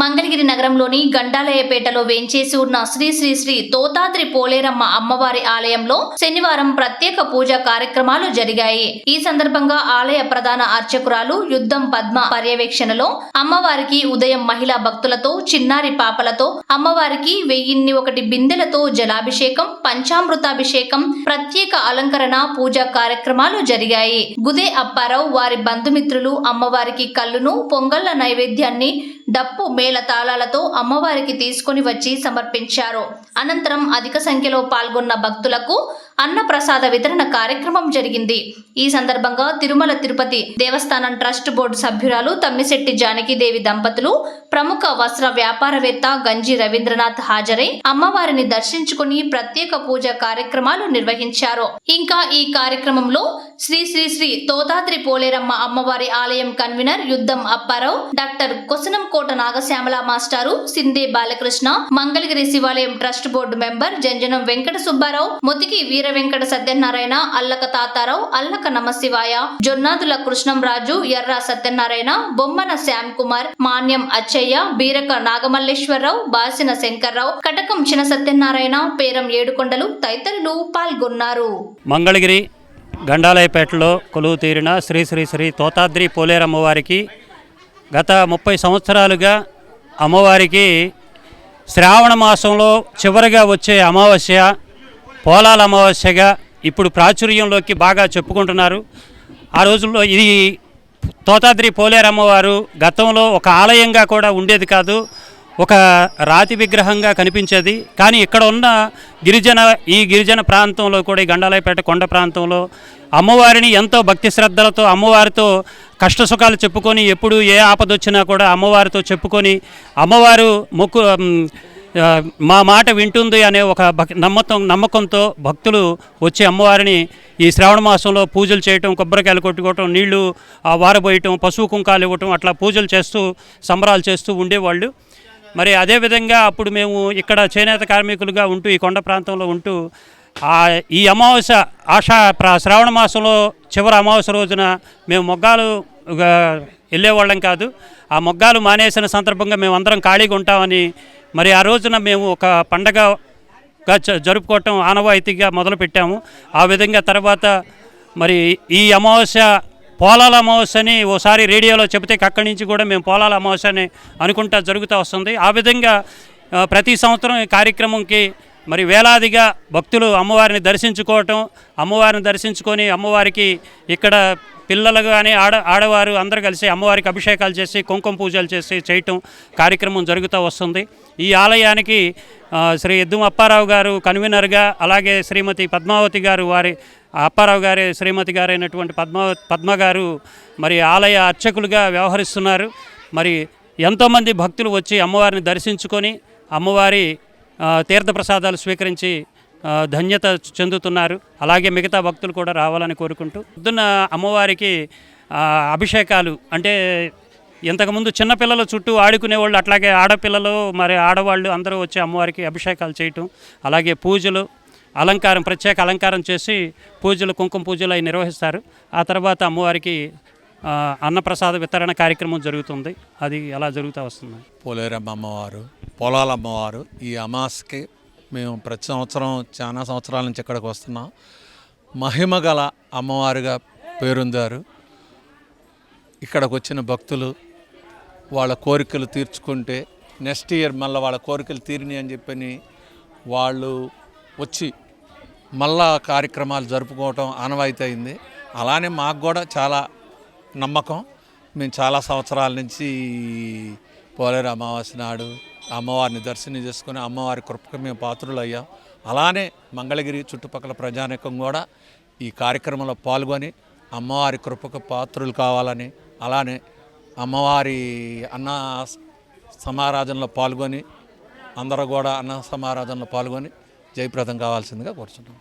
మంగళగిరి నగరంలోని గండాలయపేటలో వేంచేసి ఉన్న శ్రీ శ్రీ శ్రీ తోతాద్రి పోలేరమ్మ అమ్మవారి ఆలయంలో శనివారం ప్రత్యేక పూజా కార్యక్రమాలు జరిగాయి. ఈ సందర్భంగా ఆలయ ప్రధాన అర్చకురాలు యుద్ధం పద్మ పర్యవేక్షణలో అమ్మవారికి ఉదయం మహిళా భక్తులతో చిన్నారి పాపలతో అమ్మవారికి వెయ్యిన్ని ఒకటి బిందెలతో జలాభిషేకం పంచామృతాభిషేకం ప్రత్యేక అలంకరణ పూజా కార్యక్రమాలు జరిగాయి. గుదే అప్పారావు వారి బంధుమిత్రులు అమ్మవారికి కళ్ళును పొంగళ్ళ నైవేద్యాన్ని డప్పు మేళ తాళాలతో అమ్మవారికి తీసుకొని వచ్చి సమర్పించారు. అనంతరం అధిక సంఖ్యలో పాల్గొన్న భక్తులకు అన్నప్రసాద వితరణ కార్యక్రమం జరిగింది. ఈ సందర్భంగా తిరుమల తిరుపతి దేవస్థానం ట్రస్ట్ బోర్డు సభ్యురాలు తమ్మిశెట్టి జానకిదేవి దంపతులు ప్రముఖ వస్త్ర వ్యాపారవేత్త గంజి రవీంద్రనాథ్ హాజరై అమ్మవారిని దర్శించుకుని ప్రత్యేక పూజ కార్యక్రమాలు నిర్వహించారు. ఇంకా ఈ కార్యక్రమంలో శ్రీ శ్రీ శ్రీ తోతాద్రి పోలేరమ్మ అమ్మవారి ఆలయం కన్వీనర్ యుద్ధం అప్పారావు డాక్టర్ కొసనంకోట నాగశ్యామల మాస్టారు Shinde Balakrishna Mangalagiri Shivalayam trust board member Janjanam Venkata Subbarao Mothiki Veera Venkata Satyanarayana Allaka Tatarao Allaka Namashivaya Jonnadula Krishnamraju ఎర్ర సత్యనారాయణ బొమ్మన శ్యామ్ కుమార్ మాన్యం అచ్చయ్య బీరక నాగమల్లేశ్వరరావు బాసిన శంకర్రావు కటకం చిన సత్యనారాయణ పేరం ఏడుకొండలు తదితరులు పాల్గొన్నారు. మంగళగిరి గండాలయపేటలో కొలువు తీరిన శ్రీ శ్రీ శ్రీ తోతాద్రి పోలేరమ్మవారికి గత ముప్పై సంవత్సరాలుగా అమ్మవారికి శ్రావణ మాసంలో చివరిగా వచ్చే అమావాస్య పోలాల అమావాస్యగా ఇప్పుడు ప్రాచుర్యంలోకి బాగా చెప్పుకుంటున్నారు. ఆ రోజుల్లో ఇది తోతాద్రి పోలేరమ్మవారు గతంలో ఒక ఆలయంగా కూడా ఉండేది కాదు ఒక రాతి విగ్రహంగా కనిపించేది. కానీ ఇక్కడ ఉన్న గిరిజన ఈ గిరిజన ప్రాంతంలో కూడా ఈ గండాలయపేట కొండ ప్రాంతంలో అమ్మవారిని ఎంతో భక్తి శ్రద్ధలతో అమ్మవారితో కష్ట సుఖాలు చెప్పుకొని ఎప్పుడు ఏ ఆపద వచ్చినా కూడా అమ్మవారితో చెప్పుకొని అమ్మవారు మొక్కు మా మాట వింటుంది అనే ఒక నమ్మకం నమ్మకంతో భక్తులు వచ్చి అమ్మవారిని ఈ శ్రావణ మాసంలో పూజలు చేయటం కొబ్బరికాయలు కొట్టుకోవటం నీళ్ళు ఆ, వారబోయటం పశువు కుంకాలు ఇవ్వటం అట్లా పూజలు చేస్తూ సంబరాలు చేస్తూ ఉండేవాళ్ళు. మరి అదేవిధంగా అప్పుడు మేము ఇక్కడ చేనేత కార్మికులుగా ఉంటూ ఈ కొండ ప్రాంతంలో ఉంటూ ఈ అమావాస్య ఆషా శ్రావణ మాసంలో చివరి అమావాస్య రోజున మేము మొగ్గాలు వెళ్ళేవాళ్ళం కాదు. ఆ మొగ్గాలు మానేసిన సందర్భంగా మేము అందరం ఖాళీగా ఉంటామని మరి ఆ రోజున మేము ఒక పండగగా జరుపుకోవటం ఆనవాయితీగా మొదలుపెట్టాము. ఆ విధంగా తర్వాత మరి ఈ అమావాస్య పోలాల అమావాస్యని ఓసారి రేడియోలో చెబితే అక్కడి నుంచి కూడా మేము పోలాల అమావాస్యని అనుకుంటా జరుగుతూ వస్తుంది. ఆ విధంగా ప్రతి సంవత్సరం ఈ కార్యక్రమంకి మరి వేలాదిగా భక్తులు అమ్మవారిని దర్శించుకోవటం అమ్మవారిని దర్శించుకొని అమ్మవారికి ఇక్కడ పిల్లలు కానీ ఆడ ఆడవారు అందరూ కలిసి అమ్మవారికి అభిషేకాలు చేసి కుంకుమ పూజలు చేసి చేయటం కార్యక్రమం జరుగుతూ వస్తుంది. ఈ ఆలయానికి శ్రీ ఎద్దుం అప్పారావు గారు కన్వీనర్గా అలాగే శ్రీమతి పద్మావతి గారు వారి అప్పారావు గారి శ్రీమతి గారైనటువంటి పద్మ పద్మ గారు మరి ఆలయ అర్చకులుగా వ్యవహరిస్తున్నారు. మరి ఎంతోమంది భక్తులు వచ్చి అమ్మవారిని దర్శించుకొని అమ్మవారి తీర్థప్రసాదాలు స్వీకరించి ధన్యత చెందుతున్నారు. అలాగే మిగతా భక్తులు కూడా రావాలని కోరుకుంటూ. పొద్దున్న అమ్మవారికి అభిషేకాలు అంటే ఇంతకుముందు చిన్నపిల్లల చుట్టూ ఆడుకునే వాళ్ళు అట్లాగే ఆడపిల్లలు మరి ఆడవాళ్ళు అందరూ వచ్చి అమ్మవారికి అభిషేకాలు చేయటం అలాగే పూజలు అలంకారం ప్రత్యేక అలంకారం చేసి పూజలు కుంకుమ పూజలు అవి నిర్వహిస్తారు. ఆ తర్వాత అమ్మవారికి అన్నప్రసాద వితరణ కార్యక్రమం జరుగుతుంది. అది ఎలా జరుగుతూ వస్తుంది? పోలేరమ్మ అమ్మవారు పొలాల అమ్మవారు ఈ అమాస్కి మేము ప్రతి సంవత్సరం చాలా సంవత్సరాల నుంచి ఇక్కడికి వస్తున్నాం. మహిమ గల అమ్మవారుగా పేరొందారు. ఇక్కడికి వచ్చిన భక్తులు వాళ్ళ కోరికలు తీర్చుకుంటే నెక్స్ట్ ఇయర్ మళ్ళీ వాళ్ళ కోరికలు తీరినాయి అని చెప్పని వాళ్ళు వచ్చి మళ్ళా కార్యక్రమాలు జరుపుకోవటం ఆనవాయితీ అయింది. అలానే మాకు కూడా చాలా నమ్మకం. మేము చాలా సంవత్సరాల నుంచి పోలేరు అమావాస్య నాడు అమ్మవారిని దర్శనం చేసుకుని అమ్మవారి కృపకు మేము పాత్రులు అయ్యాం అలానే మంగళగిరి చుట్టుపక్కల ప్రజానికం కూడా ఈ కార్యక్రమంలో పాల్గొని అమ్మవారి కృపకు పాత్రులు కావాలని అలానే అమ్మవారి అన్న సమారాధనలో పాల్గొని అందరూ కూడా అన్న సమారాధనలో పాల్గొని జయప్రదం కావాల్సిందిగా కోరుచున్నాం.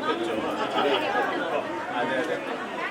కూర్చొని అదే పెట్టమ్మా